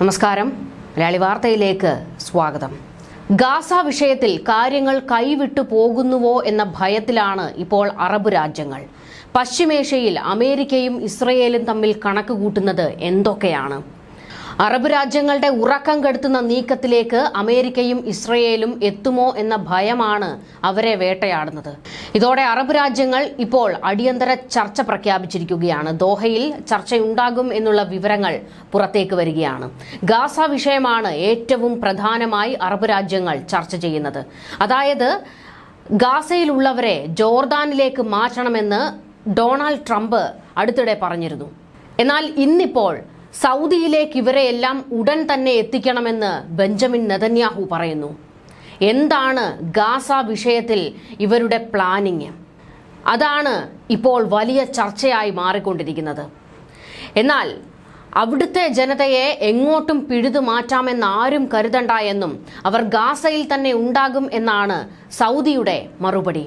നമസ്കാരം. മലയാളി വാർത്തയിലേക്ക് സ്വാഗതം. ഗാസ വിഷയത്തിൽ കാര്യങ്ങൾ കൈവിട്ടു പോകുന്നുവോ എന്ന ഭയത്തിലാണ് ഇപ്പോൾ അറബ് രാജ്യങ്ങൾ. പശ്ചിമേഷ്യയിൽ അമേരിക്കയും ഇസ്രയേലും തമ്മിൽ കണക്ക് കൂട്ടുന്നത് എന്തൊക്കെയാണ്? അറബ് രാജ്യങ്ങളുടെ ഉറക്കം കെടുത്തുന്ന നീക്കത്തിലേക്ക് അമേരിക്കയും ഇസ്രയേലും എത്തുമോ എന്ന ഭയമാണ് അവരെ വേട്ടയാടുന്നത്. ഇതോടെ അറബ് രാജ്യങ്ങൾ ഇപ്പോൾ അടിയന്തര ചർച്ച പ്രഖ്യാപിച്ചിരിക്കുകയാണ്. ദോഹയിൽ ചർച്ചയുണ്ടാകും എന്നുള്ള വിവരങ്ങൾ പുറത്തേക്ക് വരികയാണ്. ഗാസ വിഷയമാണ് ഏറ്റവും പ്രധാനമായി അറബ് രാജ്യങ്ങൾ ചർച്ച ചെയ്യുന്നത്. അതായത് ഗാസയിലുള്ളവരെ ജോർദാനിലേക്ക് മാറ്റണമെന്ന് ഡൊണാൾഡ് ട്രംപ് അടുത്തിടെ പറഞ്ഞിരുന്നു. എന്നാൽ ഇന്നിപ്പോൾ സൗദിയിലേക്ക് ഇവരെയെല്ലാം ഉടൻ തന്നെ എത്തിക്കണമെന്ന് ബെഞ്ചമിൻ നെതന്യാഹു പറയുന്നു. എന്താണ് ഗാസ വിഷയത്തിൽ ഇവരുടെ പ്ലാനിങ്? അതാണ് ഇപ്പോൾ വലിയ ചർച്ചയായി മാറിക്കൊണ്ടിരിക്കുന്നത്. എന്നാൽ അവിടുത്തെ ജനതയെ എങ്ങോട്ടും പിഴുതു മാറ്റാമെന്ന് ആരും കരുതണ്ട എന്നും അവർ ഗാസയിൽ തന്നെ ഉണ്ടാകും എന്നാണ് സൗദിയുടെ മറുപടി.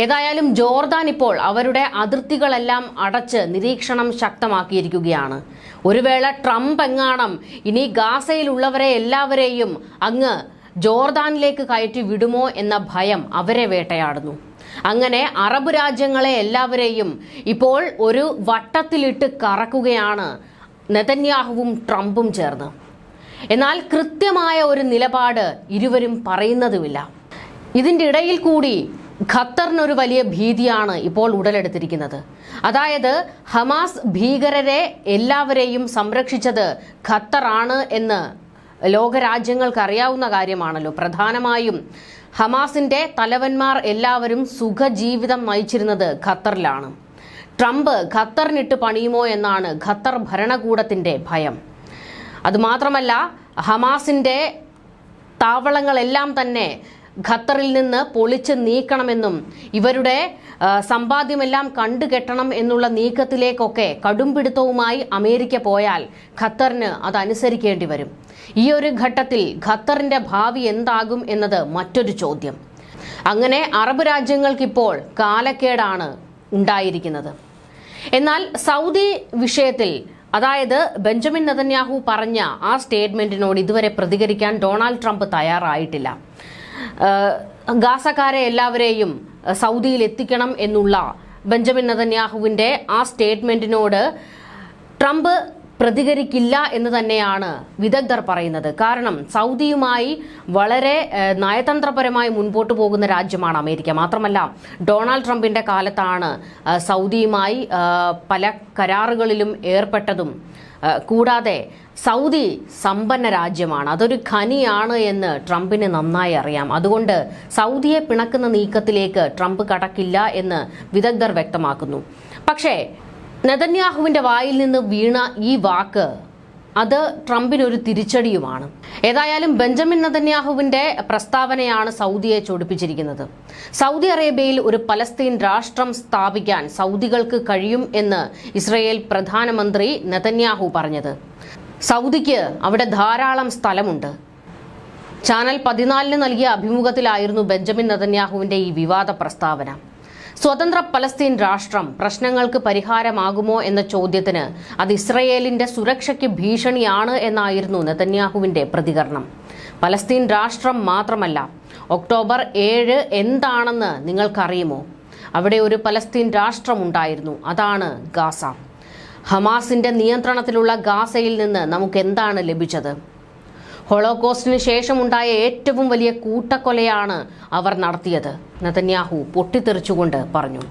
ഏതായാലും ജോർദാൻ ഇപ്പോൾ അവരുടെ അതിർത്തികളെല്ലാം അടച്ച് നിരീക്ഷണം ശക്തമാക്കിയിരിക്കുകയാണ്. ഒരു വേള ട്രംപ് എങ്ങാണം ഇനി ഗാസയിലുള്ളവരെ എല്ലാവരെയും അങ്ങ് ജോർദാനിലേക്ക് കയറ്റി വിടുമോ എന്ന ഭയം അവരെ വേട്ടയാടുന്നു. അങ്ങനെ അറബ് രാജ്യങ്ങളെ എല്ലാവരെയും ഇപ്പോൾ ഒരു വട്ടത്തിലിട്ട് കറക്കുകയാണ് നെതന്യാഹുവും ട്രംപും ചേർന്ന്. എന്നാൽ കൃത്യമായ ഒരു നിലപാട് ഇരുവരും പറയുന്നതുമില്ല. ഇതിന്റെ ഇടയിൽ കൂടി ഖത്തറിനൊരു വലിയ ഭീതിയാണ് ഇപ്പോൾ ഉടലെടുത്തിരിക്കുന്നത്. അതായത് ഹമാസ് ഭീകരരെ എല്ലാവരെയും സംരക്ഷിച്ചത് ഖത്തറാണ് എന്ന് ലോകരാജ്യങ്ങൾക്ക് അറിയാവുന്ന കാര്യമാണല്ലോ. പ്രധാനമായും ഹമാസിന്റെ തലവന്മാർ എല്ലാവരും സുഖജീവിതം നയിച്ചിരുന്നത് ഖത്തറിലാണ്. ട്രംപ് ഖത്തറിനിട്ട് പണിയുമോ എന്നാണ് ഖത്തർ ഭരണകൂടത്തിന്റെ ഭയം. അതുമാത്രമല്ല ഹമാസിന്റെ താവളങ്ങളെല്ലാം തന്നെ ഖത്തറിൽ നിന്ന് പൊളിച്ച് നീക്കണമെന്നും ഇവരുടെ സമ്പാദ്യമെല്ലാം കണ്ടുകെട്ടണം എന്നുള്ള നീക്കത്തിലേക്കൊക്കെ കടുംപിടുത്തവുമായി അമേരിക്ക പോയാൽ ഖത്തറിന് അതനുസരിക്കേണ്ടി വരും. ഈ ഒരു ഘട്ടത്തിൽ ഖത്തറിന്റെ ഭാവി എന്താകും എന്നത് മറ്റൊരു ചോദ്യം. അങ്ങനെ അറബ് രാജ്യങ്ങൾക്കിപ്പോൾ കാലക്കേടാണ് ഉണ്ടായിരിക്കുന്നത്. എന്നാൽ സൗദി വിഷയത്തിൽ അതായത് ബെഞ്ചമിൻ നെതന്യാഹു പറഞ്ഞ ആ സ്റ്റേറ്റ്മെന്റിനോട് ഇതുവരെ പ്രതികരിക്കാൻ ഡൊണാൾഡ് ട്രംപ് തയ്യാറായിട്ടില്ല. ഗാസക്കാരെ എല്ലാവരെയും സൗദിയിൽ എത്തിക്കണം എന്നുള്ള ബെഞ്ചമിൻ നെതന്യാഹുവിന്റെ ആ സ്റ്റേറ്റ്മെന്റിനോട് ട്രംപ് പ്രതികരിക്കില്ല എന്ന് തന്നെയാണ് വിദഗ്ധർ പറയുന്നത്. കാരണം സൗദിയുമായി വളരെ നയതന്ത്രപരമായി മുൻപോട്ട് പോകുന്ന രാജ്യമാണ് അമേരിക്ക. മാത്രമല്ല ഡൊണാൾഡ് ട്രംപിന്റെ കാലത്താണ് സൗദിയുമായി പല കരാറുകളിലും ഏർപ്പെട്ടതും കൂടാതെ സൗദി സമ്പന്ന രാജ്യമാണ്. അതൊരു ഖനിയാണ് എന്ന് ട്രംപിന് നന്നായി അറിയാം. അതുകൊണ്ട് സൗദിയെ പിണക്കുന്ന നീക്കത്തിലേക്ക് ട്രംപ് കടക്കില്ല എന്ന് വിദഗ്ധർ വ്യക്തമാക്കുന്നു. പക്ഷേ നെതന്യാഹുവിന്റെ വായിൽ നിന്ന് വീണ ഈ വാക്ക് അത് ട്രംപിനൊരു തിരിച്ചടിയുമാണ്. ഏതായാലും ബെഞ്ചമിൻ നെതന്യാഹുവിന്റെ പ്രസ്താവനയാണ് സൗദിയെ ചൊടിപ്പിച്ചിരിക്കുന്നത്. സൗദി അറേബ്യയിൽ ഒരു പലസ്തീൻ രാഷ്ട്രം സ്ഥാപിക്കാൻ സൗദികൾക്ക് കഴിയും എന്ന് ഇസ്രയേൽ പ്രധാനമന്ത്രി നെതന്യാഹു പറഞ്ഞത്. സൗദിക്ക് അവിടെ ധാരാളം സ്ഥലമുണ്ട്. ചാനൽ പതിനാലിന് നൽകിയ അഭിമുഖത്തിലായിരുന്നു ബെഞ്ചമിൻ നെതന്യാഹുവിന്റെ ഈ വിവാദ പ്രസ്താവന. സ്വതന്ത്ര പലസ്തീൻ രാഷ്ട്രം പ്രശ്നങ്ങൾക്ക് പരിഹാരമാകുമോ എന്ന ചോദ്യത്തിന് അത് ഇസ്രയേലിന്റെ സുരക്ഷയ്ക്ക് ഭീഷണിയാണ് എന്നായിരുന്നു നെതന്യാഹുവിന്റെ പ്രതികരണം. പലസ്തീൻ രാഷ്ട്രം മാത്രമല്ല ഒക്ടോബർ ഏഴ് എന്താണെന്ന് നിങ്ങൾക്കറിയുമോ? അവിടെ ഒരു പലസ്തീൻ രാഷ്ട്രമുണ്ടായിരുന്നു അതാണ് ഗാസ. ഹമാസിന്റെ നിയന്ത്രണത്തിലുള്ള ഗാസയിൽ നിന്ന് നമുക്ക് എന്താണ് ലഭിച്ചത്? ഹോളോകോസ്റ്റിന് ശേഷമുണ്ടായ ഏറ്റവും വലിയ കൂട്ടക്കൊലയാണ് അവർ നടത്തിയത്. നതന്യാഹു പൊട്ടിത്തെറിച്ചുകൊണ്ട് പറഞ്ഞു.